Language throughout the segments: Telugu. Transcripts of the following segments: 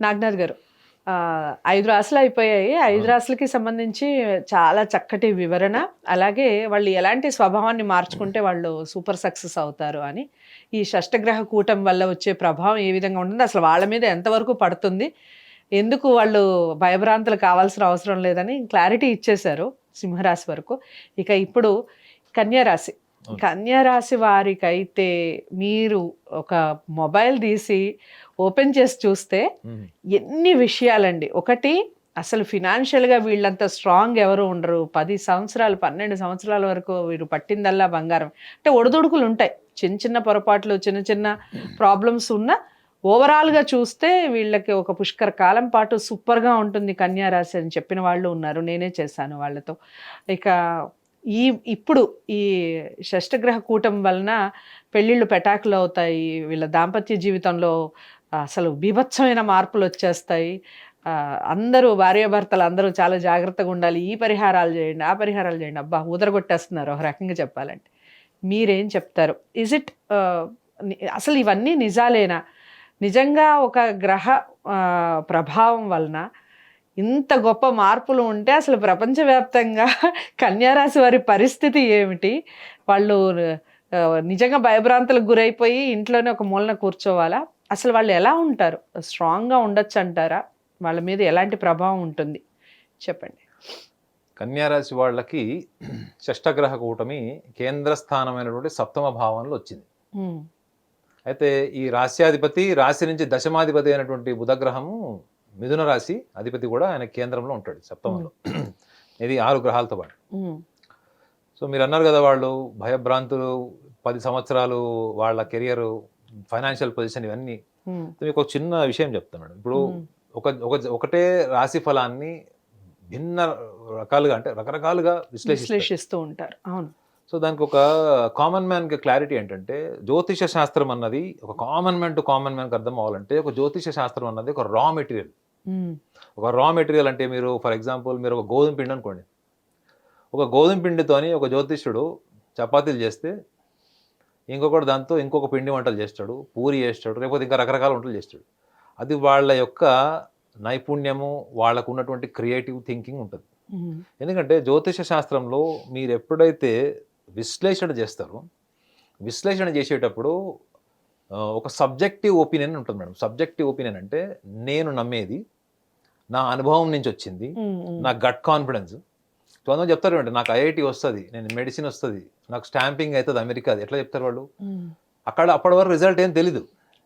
నాగనాథ్ గారు. ఐదు రాసులు అయిపోయాయి. ఐదు రాసులకి సంబంధించి చాలా చక్కటి వివరణ. అలాగే వాళ్ళు ఎలాంటి స్వభావాన్ని మార్చుకుంటే వాళ్ళు సూపర్ సక్సెస్ అవుతారు అని. ఈ షష్టగ్రహ కూటం వల్ల వచ్చే ప్రభావం ఏ విధంగా ఉంటుంది అసలు వాళ్ళ మీద ఎంతవరకు పడుతుంది? ఎందుకు వాళ్ళు భయభ్రాంతులు కావాల్సిన అవసరం లేదని క్లారిటీ ఇచ్చేశారు సింహరాశి వరకు. ఇక ఇప్పుడు కన్యారాశి. కన్యారాశి వారికైతే మీరు ఒక మొబైల్ తీసి ఓపెన్ చేసి చూస్తే. ఎన్ని విషయాలండి. ఒకటి అసలు ఫినాన్షియల్గా వీళ్ళంత స్ట్రాంగ్ ఎవరు ఉండరు. పది సంవత్సరాలు పన్నెండు సంవత్సరాల వరకు వీరు పట్టిందల్లా బంగారం. అంటే ఒడిదుడుకులు ఉంటాయి. చిన్న చిన్న పొరపాట్లు చిన్న చిన్న ప్రాబ్లమ్స్ ఉన్న ఓవరాల్గా చూస్తే వీళ్ళకి ఒక పుష్కర కాలం పాటు సూపర్గా ఉంటుంది కన్యా రాశి అని చెప్పిన వాళ్ళు ఉన్నారు. నేనే చేశాను వాళ్ళతో. ఇక ఈ ఇప్పుడు ఈ షష్టగ్రహ కూటం వలన పెళ్ళిళ్ళు పెటాకులు అవుతాయి. వీళ్ళ దాంపత్య జీవితంలో అసలు బీభత్సమైన మార్పులు వచ్చేస్తాయి. అందరూ భార్యాభర్తలు అందరూ చాలా జాగ్రత్తగా ఉండాలి. ఈ పరిహారాలు చేయండి ఆ పరిహారాలు చేయండి. అబ్బా ఊదరగొట్టేస్తున్నారు ఒక రకంగా చెప్పాలంటే. మీరేం చెప్తారు? ఇజ్ ఇట్ అసలు ఇవన్నీ నిజాలేనా? నిజంగా ఒక గ్రహ ప్రభావం వలన ఇంత గొప్ప మార్పులు ఉంటే అసలు ప్రపంచవ్యాప్తంగా కన్యారాశి వారి పరిస్థితి ఏమిటి? వాళ్ళు నిజంగా భయభ్రాంతులకు గురైపోయి ఇంట్లోనే ఒక మూలన కూర్చోవాలా? అసలు వాళ్ళు ఎలా ఉంటారు? స్ట్రాంగ్గా ఉండొచ్చు అంటారా వాళ్ళ మీద ఎలాంటి ప్రభావం ఉంటుంది? చెప్పండి. కన్యారాశి వాళ్ళకి షష్టగ్రహ కూటమి కేంద్ర స్థానమైనటువంటి సప్తమ భావంలో వచ్చింది. అయితే ఈ రాశ్యాధిపతి రాశి నుంచి దశమాధిపతి అయినటువంటి బుధగ్రహము మిథున రాశి అధిపతి కూడా ఆయన కేంద్రంలో ఉంటాడు సప్తమంలో. ఇది ఆరు గ్రహాలతో పాటు. సో మీరు అన్నారు కదా వాళ్ళు భయభ్రాంతులు పది సంవత్సరాలు వాళ్ళ కెరియర్ ఫైనాన్షియల్ పొజిషన్ ఇవన్నీ. ఉమ్, మీకు ఒక చిన్న విషయం చెప్తాను మేడం. ఇప్పుడు ఉమ్, ఒక ఒక ఒకటే రాశి ఫలాన్ని భిన్న రకాలుగా అంటే రకరకాలుగా విశ్లేషిస్తూ ఉంటారు. అవును. సో దానికి ఒక కామన్ మ్యాన్కి క్లారిటీ ఏంటంటే జ్యోతిష శాస్త్రం అన్నది ఒక కామన్ మ్యాన్ టు కామన్ మ్యాన్కి అర్థం అవ్వాలంటే ఒక జ్యోతిష శాస్త్రం అన్నది ఒక రా మెటీరియల్ ఉమ్, ఒక రా మెటీరియల్ అంటే మీరు ఫర్ ఎగ్జాంపుల్ మీరు ఒక గోధుమ పిండి అనుకోండి. ఒక గోధుమ పిండితోని ఒక జ్యోతిష్యుడు చపాతీలు చేస్తే ఇంకొకటి దాంతో ఇంకొక పిండి వంటలు చేస్తాడు పూరి చేస్తాడు లేకపోతే ఇంకా రకరకాల వంటలు చేస్తాడు. అది వాళ్ళ యొక్క నైపుణ్యము వాళ్ళకు ఉన్నటువంటి క్రియేటివ్ థింకింగ్ ఉంటుంది. ఎందుకంటే జ్యోతిష శాస్త్రంలో మీరు ఎప్పుడైతే విశ్లేషణ చేస్తారో విశ్లేషణ చేసేటప్పుడు ఒక సబ్జెక్టివ్ ఒపీనియన్ ఉంటుంది మేడం. సబ్జెక్టివ్ ఒపీనియన్ అంటే నేను నమ్మేది నా అనుభవం నుంచి వచ్చింది నా గట్ కాన్ఫిడెన్స్ కొంతమంది చెప్తారు అంటే నాకు ఐఐటి వస్తుంది నేను మెడిసిన్ వస్తుంది నాకు స్టాంపింగ్ అవుతుంది అమెరికాది. ఎట్లా చెప్తారు వాళ్ళు? అక్కడ అప్పటి వరకు రిజల్ట్ ఏం తెలీదు.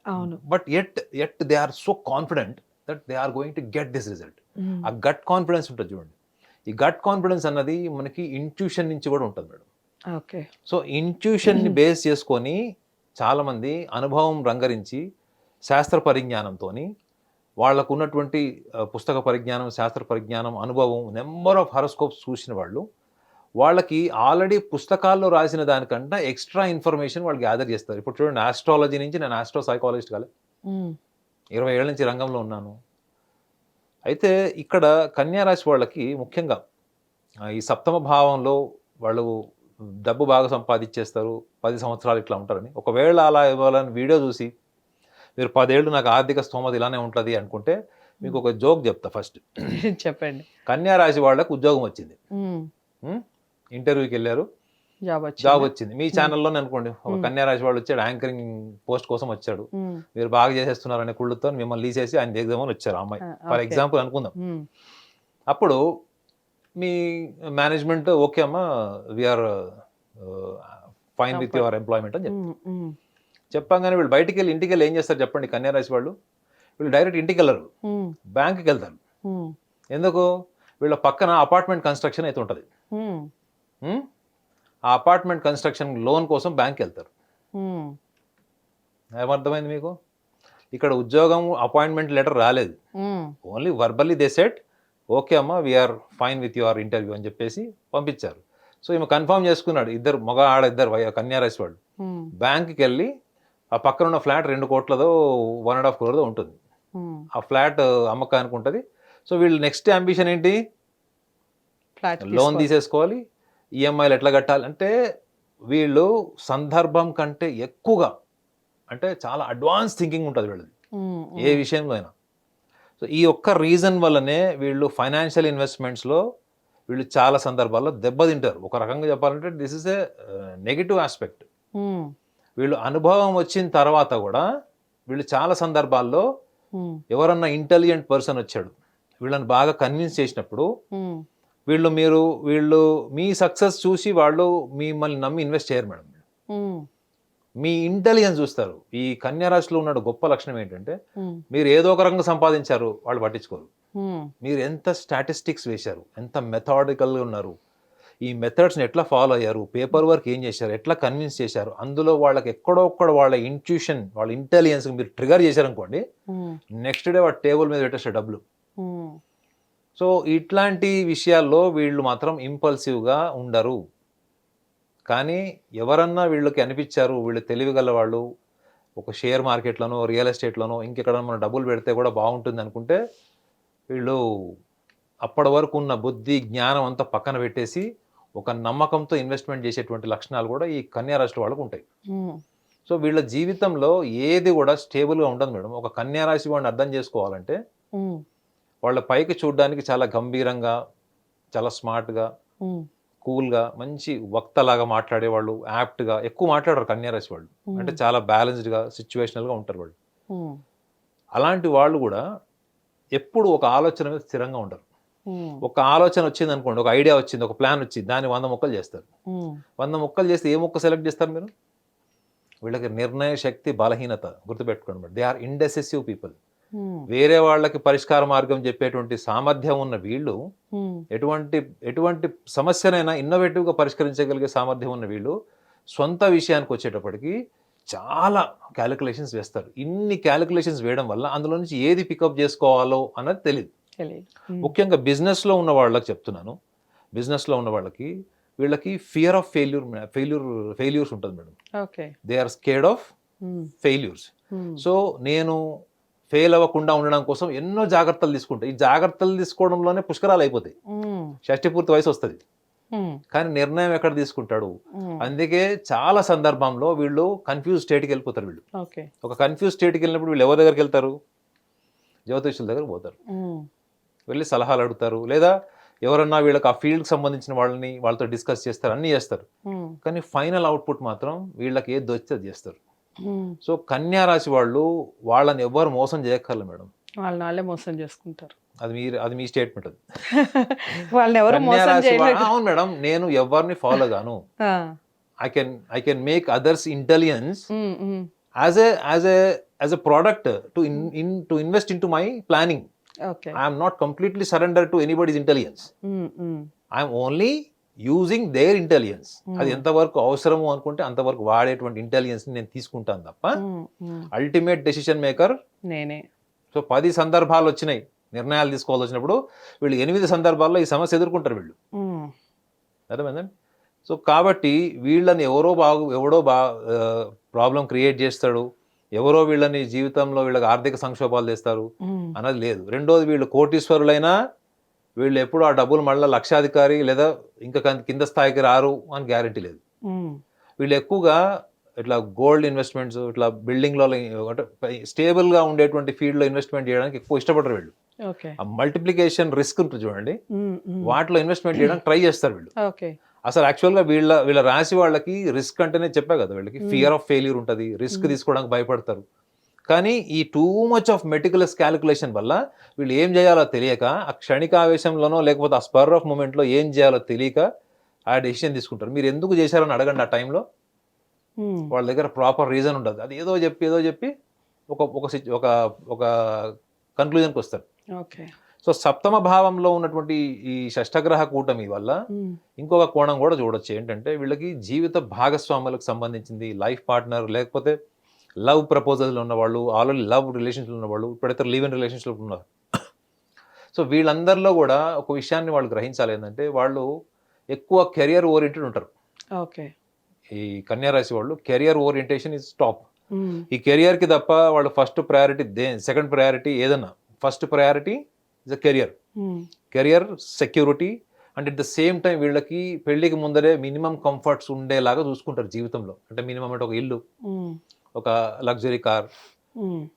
అవును. But at at they are so confident that they are going to get this result. ఆ గట్ కాన్ఫిడెన్స్ ఉంటుంది చూడండి. ఈ గట్ కాన్ఫిడెన్స్ అన్నది మనకి ఇంట్యూషన్ నుంచి కూడా ఉంటుంది మేడం. ఓకే. సో ఇంట్యూషన్ని బేస్ చేసుకొని చాలామంది అనుభవం రంగరించి శాస్త్ర పరిజ్ఞానంతో వాళ్ళకు ఉన్నటువంటి పుస్తక పరిజ్ఞానం శాస్త్ర పరిజ్ఞానం అనుభవం నెంబర్ ఆఫ్ హరోస్కోప్స్ చూసిన వాళ్ళు వాళ్ళకి ఆల్రెడీ పుస్తకాల్లో రాసిన దానికంటే ఎక్స్ట్రా ఇన్ఫర్మేషన్ వాళ్ళు గ్యాదర్ చేస్తారు. ఇప్పుడు చూడండి ఆస్ట్రాలజీ నుంచి నేను ఆస్ట్రో సైకాలజిస్ట్ కాలే ఇరవై ఏళ్ళ నుంచి రంగంలో ఉన్నాను. అయితే ఇక్కడ కన్యా రాశి వాళ్ళకి ముఖ్యంగా ఈ సప్తమ భావంలో వాళ్ళు డబ్బు బాగా సంపాదించేస్తారు పది సంవత్సరాలు ఇట్లా ఉంటారని. ఒకవేళ అలా ఇవ్వాలని వీడియో చూసి మీరు పదేళ్ళు నాకు ఆర్థిక స్తోమత ఇలానే ఉంటుంది అనుకుంటే మీకు ఒక జోక్ చెప్తా ఫస్ట్. చెప్పండి. కన్యా రాశి వాళ్ళకి ఉద్యోగం వచ్చింది? ఇంటర్వ్యూకి వెళ్ళారు. జాబ్ వచ్చి జాబ్ వచ్చింది. మీ ఛానల్లోనే అనుకోండి. ఒక. కన్యా రాశి వాళ్ళు వచ్చాడు యాంకరింగ్ పోస్ట్ కోసం వచ్చాడు. మీరు బాగా చేసేస్తున్నారనే కుళ్ళుతో మిమ్మల్ని తీసేసి ఆయన ఎగ్జామ్ వచ్చారు అమ్మాయి. ఫర్. ఎగ్జాంపుల్ అనుకుందాం. అప్పుడు మీ మేనేజ్మెంట్ ఓకే అమ్మా we're fine with your employment అని చెప్పి. చెప్పంగానే వీళ్ళు బయటికి వెళ్ళి ఇంటికి వెళ్ళి ఏం చేస్తారు చెప్పండి కన్యారాశి వాళ్ళు? వీళ్ళు డైరెక్ట్ ఇంటికి వెళ్ళరు బ్యాంక్కి వెళ్తారు ఎందుకు? వీళ్ళ పక్కన అపార్ట్మెంట్ కన్స్ట్రక్షన్ అయితే ఉంటుంది? ఆ అపార్ట్మెంట్ కన్స్ట్రక్షన్ లోన్ కోసం బ్యాంక్కి వెళ్తారు ఏమర్థమైంది మీకు? ఇక్కడ ఉద్యోగం అపాయింట్మెంట్ లెటర్ రాలేదు. Only verbally they set okay అమ్మా we're fine with your interview అని చెప్పేసి పంపించారు. సో ఈమె కన్ఫర్మ్ చేసుకున్నాడు. ఇద్దరు మగ ఆడ ఇద్దరు కన్యారాశి వాళ్ళు. బ్యాంక్కి వెళ్ళి ఆ పక్కన ఉన్న ఫ్లాట్ రెండు కోట్లదో వన్ అండ్ హాఫ్ క్రోర్దో ఉంటుంది. ఆ ఫ్లాట్ అమ్మకానికి ఉంటుంది. సో వీళ్ళు నెక్స్ట్ అంబిషన్ ఏంటి? Flat loan. తీసేసుకోవాలి. ఈఎంఐలు ఎట్లా కట్టాలి? అంటే వీళ్ళు సందర్భం కంటే ఎక్కువగా అంటే చాలా అడ్వాన్స్ థింకింగ్ ఉంటుంది వీళ్ళది. ఏ విషయంలో అయినా. సో ఈ ఒక్క రీజన్ వల్లనే వీళ్ళు ఫైనాన్షియల్ ఇన్వెస్ట్మెంట్స్లో వీళ్ళు చాలా సందర్భాల్లో దెబ్బతింటారు. ఒక రకంగా చెప్పాలంటే this is a negative aspect వీళ్ళు అనుభవం వచ్చిన తర్వాత కూడా వీళ్ళు చాలా సందర్భాల్లో ఎవరన్నా ఇంటెలిజెంట్ పర్సన్ వచ్చాడు వీళ్ళని బాగా కన్విన్స్ చేసినప్పుడు వీళ్ళు మీరు వీళ్ళు మీ సక్సెస్ చూసి వాళ్ళు మిమ్మల్ని నమ్మి ఇన్వెస్ట్ చేయరు మేడం. మీ ఇంటెలిజెన్స్ చూస్తారు. ఈ కన్యా రాశిలో ఉన్న గొప్ప లక్షణం ఏంటంటే మీరు ఏదో ఒక రంగం సంపాదించారు వాళ్ళు పట్టించుకోరు. మీరు ఎంత స్టాటిస్టిక్స్ వేశారు ఎంత మెథాడికల్గా ఉన్నారు ఈ మెథడ్స్ని ఎట్లా ఫాలో అయ్యారు? పేపర్ వర్క్ ఏం చేశారు? ఎట్లా కన్విన్స్ చేశారు? అందులో వాళ్ళకి ఎక్కడో ఒక్కడ వాళ్ళ ఇంట్యూషన్ వాళ్ళ ఇంటెలిజెన్స్ మీరు ట్రిగర్ చేశారనుకోండి నెక్స్ట్ డే వాడు టేబుల్ మీద పెట్టేస్తారు డబ్బులు. సో ఇట్లాంటి విషయాల్లో వీళ్ళు మాత్రం ఇంపల్సివ్గా ఉండరు. కానీ ఎవరన్నా వీళ్ళకి అనిపించారు వీళ్ళు తెలివిగల వాళ్ళు ఒక షేర్ మార్కెట్లోనో రియల్ ఎస్టేట్లోనో ఇంకెక్కడ మనం డబ్బులు పెడితే కూడా బాగుంటుంది అనుకుంటే వీళ్ళు అప్పటి వరకు ఉన్న బుద్ధి జ్ఞానం అంతా పక్కన పెట్టేసి ఒక నమ్మకంతో ఇన్వెస్ట్మెంట్ చేసేటువంటి లక్షణాలు కూడా ఈ కన్యా రాశి వాళ్ళకు ఉంటాయి. సో వీళ్ళ జీవితంలో ఏది కూడా స్టేబుల్గా ఉండదు మేడం. ఒక కన్యా రాశి వాడిని అర్థం చేసుకోవాలంటే వాళ్ళ పైకి చూడడానికి చాలా గంభీరంగా చాలా స్మార్ట్గా కూల్గా మంచి వక్తలాగా మాట్లాడేవాళ్ళు యాప్ట్గా ఎక్కువ మాట్లాడరు కన్యారాశి వాళ్ళు. అంటే చాలా బ్యాలెన్స్డ్గా సిచ్యువేషనల్గా ఉంటారు వాళ్ళు. అలాంటి వాళ్ళు కూడా ఎప్పుడు ఒక ఆలోచన మీద స్థిరంగా ఉండరు. ఒక ఆలోచన వచ్చింది అనుకోండి ఒక ఐడియా వచ్చింది ఒక ప్లాన్ వచ్చింది దాన్ని వంద మొక్కలు చేస్తారు. వంద మొక్కలు చేస్తే ఏ మొక్క సెలెక్ట్ చేస్తారు మీరు? వీళ్ళకి నిర్ణయ శక్తి బలహీనత గుర్తుపెట్టుకోండి దే ఆర్ ఇండెసెసివ్ పీపుల్. వేరే వాళ్ళకి పరిష్కార మార్గం చెప్పేటువంటి సామర్థ్యం ఉన్న వీళ్ళు ఎటువంటి ఎటువంటి సమస్యనైనా ఇన్నోవేటివ్గా పరిష్కరించగలిగే సామర్థ్యం ఉన్న వీళ్ళు సొంత విషయానికి వచ్చేటప్పటికి చాలా క్యాలిక్యులేషన్స్ వేస్తారు. ఇన్ని క్యాలిక్యులేషన్స్ వేయడం వల్ల అందులో నుంచి ఏది పికప్ చేసుకోవాలో అన్నది తెలియదు ముఖ్యంగా బిజినెస్లో ఉన్న వాళ్ళకి చెప్తున్నాను. బిజినెస్లో ఉన్న వాళ్ళకి వీళ్ళకి fear of failure failure failures ఉంటుంది madam. Okay. They are scared of failures so నేను ఫెయిల్ అవ్వకుండా ఉండడం కోసం ఎన్నో జాగ్రత్తలు తీసుకుంటా. ఈ జాగ్రత్తలు తీసుకోవడంలోనే పుష్కరాలు అయిపోతాయి. షష్టి పూర్తి వయసు వస్తుంది. కానీ నిర్ణయం ఎక్కడ తీసుకుంటాడు? అందుకే చాలా సందర్భంలో వీళ్ళు కన్ఫ్యూజ్ స్టేట్కి వెళ్ళిపోతారు వీళ్ళు. ఓకే. ఒక కన్ఫ్యూజ్ స్టేట్కి వెళ్ళినప్పుడు వీళ్ళు ఎవరి దగ్గరికి వెళ్తారు? జ్యోతిష్యుల దగ్గర పోతారు. వెళ్ళి సలహాలు అడుగుతారు. లేదా ఎవరన్నా వీళ్ళకి ఆ ఫీల్డ్కి సంబంధించిన వాళ్ళని వాళ్ళతో డిస్కస్ చేస్తారు. అన్నీ చేస్తారు కానీ ఫైనల్ అవుట్పుట్ మాత్రం వీళ్ళకి ఏది దొరికితే అది చేస్తారు. సో కన్యా రాశి వాళ్ళు వాళ్ళని ఎవ్వరు మోసం చేయక్కర్లేదు మేడం. వాళ్ళని వాళ్ళే మోసం చేసుకుంటారు. అది మీ అది మీ స్టేట్మెంట్ అది. వాళ్ళని ఎవరు మోసం అవును మేడం. నేను ఎవరిని ఫాలో గాను I can I can make others intelligence as a as a as a product to in to invest in to my planning. I'm not completely surrender to anybody's intelligence I'm only using their intelligence. అది ఎంతవరకు అవసరము అనుకుంటే అంతవరకు వాడేటువంటి ఇంటెలిజెన్స్ నేను తీసుకుంటాను తప్ప. అల్టిమేట్ డెసిషన్ మేకర్ నేనే. సో పది సందర్భాలు వచ్చినాయి. నిర్ణయాలు తీసుకోవాల్సి వచ్చినప్పుడు వీళ్ళు ఎనిమిది సందర్భాల్లో ఈ సమస్య ఎదుర్కొంటారు వీళ్ళు. అర్థమైందండి? సో కాబట్టి వీళ్ళని ఎవరో బాగు ఎవడో బా ప్రాబ్లం క్రియేట్ చేస్తాడు. ఎవరో వీళ్ళని జీవితంలో వీళ్ళకి ఆర్థిక సంక్షోభాలు తెస్తారు అన్నది లేదు. రెండోది వీళ్ళు కోటీశ్వరులైనా వీళ్ళు ఎప్పుడు ఆ డబ్బులు మళ్ళీ లక్షాధికారి లేదా ఇంకా కింద స్థాయికి రారు అని గ్యారంటీ లేదు. వీళ్ళు ఎక్కువగా ఇట్లా గోల్డ్ ఇన్వెస్ట్మెంట్స్ ఇట్లా బిల్డింగ్లో అంటే స్టేబుల్గా ఉండేటువంటి ఫీల్డ్లో ఇన్వెస్ట్మెంట్ చేయడానికి ఎక్కువ ఇష్టపడరు వీళ్ళు. మల్టిప్లికేషన్ రిస్క్ ఉంటుంది చూడండి. వాటిలో ఇన్వెస్ట్మెంట్ చేయడానికి ట్రై చేస్తారు వీళ్ళు. అసలు యాక్చువల్గా వీళ్ళ వీళ్ళ రాశి వాళ్ళకి రిస్క్ అంటేనే చెప్పా కదా వీళ్ళకి. ఫియర్ ఆఫ్ ఫెయిల్యూర్ ఉంటుంది. రిస్క్. తీసుకోవడానికి భయపడతారు. కానీ ఈ too much of meticulous calculation వల్ల వీళ్ళు ఏం చేయాలో తెలియక ఆ క్షణికావేశంలోనో లేకపోతే ఆ స్పర్ ఆఫ్ మూమెంట్లో ఏం చేయాలో తెలియక ఆ డెసిషన్ తీసుకుంటారు. మీరు ఎందుకు చేశారని అడగండి ఆ టైంలో వాళ్ళ దగ్గర ప్రాపర్ రీజన్ ఉండదు. అది ఏదో చెప్పి ఏదో చెప్పి ఒక ఒక ఒక ఒక కన్క్లూజన్కి వస్తారు. ఓకే. సో సప్తమ భావంలో ఉన్నటువంటి ఈ షష్టగ్రహ కూటమి వల్ల ఇంకొక కోణం కూడా చూడొచ్చు. ఏంటంటే వీళ్ళకి జీవిత భాగస్వాములకు సంబంధించింది లైఫ్ పార్ట్నర్ లేకపోతే లవ్ ప్రపోజల్ ఉన్నవాళ్ళు ఆల్రెడీ లవ్ రిలేషన్షిప్ ఉన్నవాళ్ళు ఇప్పుడైతే లివ్ ఇన్ రిలేషన్షిప్ ఉన్నారు. సో వీళ్ళందరిలో కూడా ఒక విషయాన్ని వాళ్ళు గ్రహించాలి ఏంటంటే వాళ్ళు ఎక్కువ కెరియర్ ఓరియంటెడ్ ఉంటారు. ఓకే. ఈ కన్యా రాశి వాళ్ళు కెరియర్ ఓరియంటేషన్ ఇస్ టాప్ ఈ కెరియర్కి తప్ప వాళ్ళు first priority they second priority ఏదన్నా. First priority is a career career security and at the same time వీళ్ళకి పెళ్ళికి ముందరే మినిమం కంఫర్ట్స్ ఉండేలాగా చూసుకుంటారు జీవితంలో. అంటే మినిమం అంటే ఒక ఇల్లు ఉమ్, ఒక లగ్జరీ కార్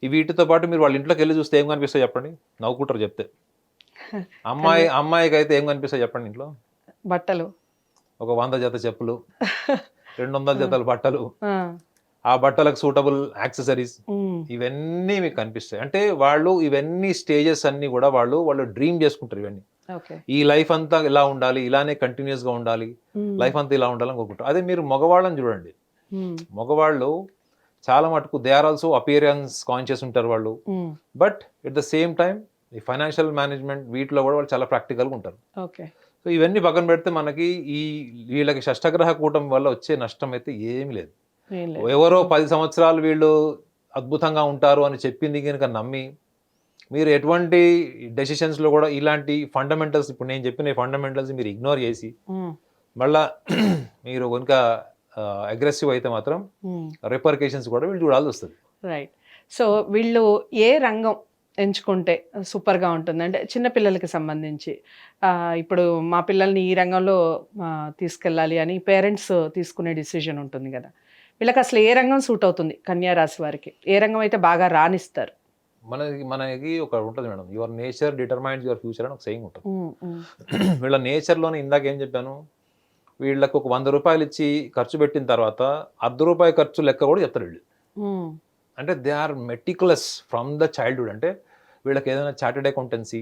ఈ వీటితో పాటు మీరు వాళ్ళ ఇంట్లోకి వెళ్ళి చూస్తే ఏం కనిపిస్తాయి చెప్పండి? నవ్వుకుంటారు చెప్తే. అమ్మాయి అమ్మాయికి అయితే ఏం కనిపిస్తాయి చెప్పండి ఇంట్లో? బట్టలు. ఒక వంద జత చెప్పులు రెండు వందల జతల బట్టలు. ఆ, బట్టలకు సూటబుల్ యాక్సెసరీస్ ఇవన్నీ మీకు కనిపిస్తాయి. అంటే వాళ్ళు ఇవన్నీ స్టేజెస్ అన్ని కూడా వాళ్ళు వాళ్ళు డ్రీమ్ చేసుకుంటారు ఇవన్నీ. ఈ లైఫ్ అంతా ఇలా ఉండాలి ఇలానే కంటిన్యూస్గా ఉండాలి లైఫ్ అంతా ఇలా ఉండాలని కోరుకుంటారు. అదే మీరు మగవాళ్ళని చూడండి. మగవాళ్ళు చాలా మటుకు they are also appearance conscious ఉంటారు వాళ్ళు. But at the same time ఈ ఫైనాన్షియల్ మేనేజ్మెంట్ వీటిలో కూడా వాళ్ళు చాలా ప్రాక్టికల్గా ఉంటారు. సో ఇవన్నీ పక్కన పెడితే మనకి ఈ వీళ్ళకి షష్టగ్రహ కూటం వల్ల వచ్చే నష్టం అయితే ఏమీ లేదు. ఎవరో పది సంవత్సరాలు వీళ్ళు అద్భుతంగా ఉంటారు అని చెప్పింది కనుక నమ్మి మీరు ఎటువంటి డెసిషన్స్లో కూడా ఇలాంటి ఫండమెంటల్స్ ఇప్పుడు నేను చెప్పిన ఫండమెంటల్స్ మీరు ఇగ్నోర్ చేసి మళ్ళా మీరు కనుక అగ్రెసివ్ అయితే మాత్రం. రిపర్కేషన్స్ కూడా వీళ్ళు చూడాల్సి వస్తుంది. రైట్ సో వీళ్ళు ఏ రంగం ఎంచుకుంటే సూపర్గా ఉంటుంది? అంటే చిన్నపిల్లలకి సంబంధించి. ఇప్పుడు మా పిల్లల్ని ఈ రంగంలో తీసుకెళ్ళాలి అని పేరెంట్స్ తీసుకునే డిసిజన్ ఉంటుంది కదా. వీళ్ళకి అసలు ఏ రంగం సూట్ అవుతుంది కన్యా రాశి వారికి? ఏ రంగం అయితే బాగా రాణిస్తారు? మనకి మనకి ఒక ఉంటుంది madam. Your nature determines your future అని ఒక సెయింగ్ ఉంటుంది. వీళ్ళ నేచర్లోనే ఇందాక ఏం చెప్పాను? వీళ్ళకి ఒక వంద రూపాయలు ఇచ్చి ఖర్చు పెట్టిన తర్వాత అర్ధ రూపాయి ఖర్చు లెక్క కూడా చెప్తారు వీళ్ళు. అంటే they are meticulous from the childhood. అంటే వీళ్ళకి ఏదైనా chartered accountancy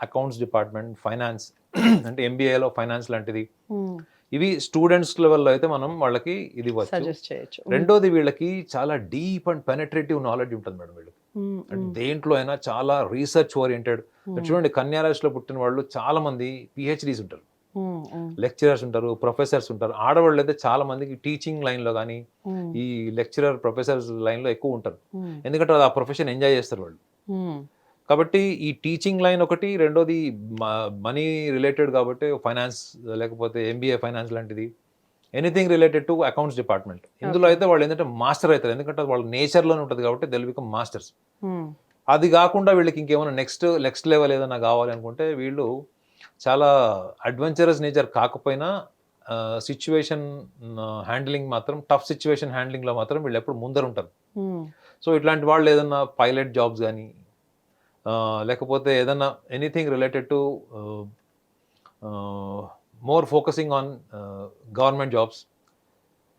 accounts department finance అంటే ఎంబీఏలో ఫైనాన్స్ లాంటిది. ఇవి స్టూడెంట్స్ లెవెల్లో అయితే మనం వాళ్ళకి ఇది సజెస్ట్ చేయొచ్చు. రెండోది వీళ్ళకి చాలా డీప్ అండ్ పెనట్రేటివ్ నాలెడ్జ్ ఉంటుంది మేడం వీళ్ళకి. దేంట్లో అయినా చాలా రీసెర్చ్ ఓరియంటెడ్ చూడండి కన్యారాశిలో పుట్టిన వాళ్ళు చాలా మంది పిహెచ్డీస్ ఉంటారు. లెక్చరర్స్ ఉంటారు ప్రొఫెసర్స్ ఉంటారు. ఆడవాళ్ళు అయితే చాలా మందికి టీచింగ్ లైన్లో కానీ ఉమ్, ఈ లెక్చరర్ ప్రొఫెసర్స్ లైన్లో ఎక్కువ ఉంటారు. ఎందుకంటే ఆ ప్రొఫెషన్ ఎంజాయ్ చేస్తారు వాళ్ళు. కాబట్టి ఈ టీచింగ్ లైన్ ఒకటి రెండోది మనీ రిలేటెడ్ కాబట్టి ఫైనాన్స్ లేకపోతే ఎంబీఏ ఫైనాన్స్ లాంటిది. Anything related to accounts department ఇందులో. అయితే వాళ్ళు ఏంటంటే మాస్టర్ అవుతారు. ఎందుకంటే వాళ్ళ నేచర్లోనే ఉంటుంది కాబట్టి దెల్ బికమ్ మాస్టర్స్ అది కాకుండా వీళ్ళకి ఇంకేమైనా నెక్స్ట్ నెక్స్ట్ లెవెల్ ఏదైనా కావాలి అనుకుంటే వీళ్ళు చాలా అడ్వెంచరస్ నేచర్ కాకపోయినా సిచ్యువేషన్ హ్యాండ్లింగ్ మాత్రం టఫ్ సిచ్యువేషన్ హ్యాండ్లింగ్లో మాత్రం వీళ్ళు ఎప్పుడు ముందర ఉంటారు సో ఇట్లాంటి వాళ్ళు ఏదన్నా పైలట్ జాబ్స్ కానీ లేకపోతే ఏదన్నా anything related to more focusing on government jobs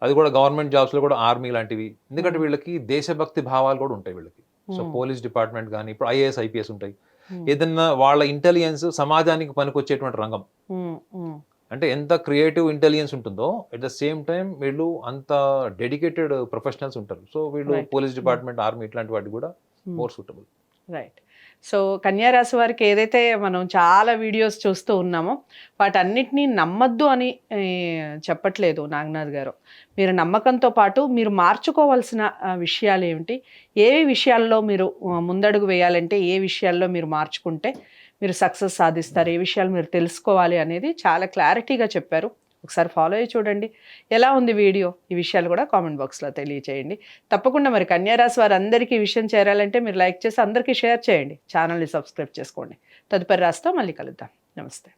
అది కూడా గవర్నమెంట్ జాబ్స్లో కూడా ఆర్మీ లాంటివి. ఎందుకంటే Hmm. వీళ్ళకి దేశభక్తి భావాలు కూడా ఉంటాయి వీళ్ళకి. సో పోలీస్ డిపార్ట్మెంట్ కానీ ఇప్పుడు ఐఏఎస్ ఐపీఎస్ ఉంటాయి. ఉమ్, ఏదన్నా వాళ్ళ ఇంటెలిజెన్స్ సమాజానికి పనికొచ్చేటువంటి రంగం. ఉమ్, అంటే ఎంత క్రియేటివ్ ఇంటెలిజెన్స్ ఉంటుందో ఎట్ ద సేమ్ టైం వీళ్ళు అంత డెడికేటెడ్ ప్రొఫెషనల్స్ ఉంటారు. సో వీళ్ళు. పోలీస్ డిపార్ట్మెంట్ ఆర్మీ ఇట్లాంటి వాటికి కూడా. మోర్ సూటబుల్ రైట్ సో కన్యారాశి వారికి ఏదైతే మనం చాలా వీడియోస్ చూస్తూ ఉన్నామో వాటన్నిటినీ నమ్మద్దు అని చెప్పట్లేదు నాగనాథ్ గారు. మీరు నమ్మకంతో పాటు మీరు మార్చుకోవాల్సిన విషయాలు ఏమిటి? ఏ విషయాల్లో మీరు ముందడుగు వేయాలంటే ఏ విషయాల్లో మీరు మార్చుకుంటే మీరు సక్సెస్ సాధిస్తారు? ఏ విషయాలు మీరు తెలుసుకోవాలి అనేది చాలా క్లారిటీగా చెప్పారు. ఒకసారి ఫాలో అయ్యి చూడండి. ఎలా ఉంది వీడియో? ఈ విషయాలు కూడా కామెంట్ బాక్స్లో తెలియచేయండి. తప్పకుండా మరి కన్యారాశి వారందరికీ ఈ విషయం చేరాలంటే మీరు లైక్ చేసి అందరికీ షేర్ చేయండి. ఛానల్ని సబ్స్క్రైబ్ చేసుకోండి. తదుపరి రాస్తా మళ్ళీ కలుద్దాం. నమస్తే.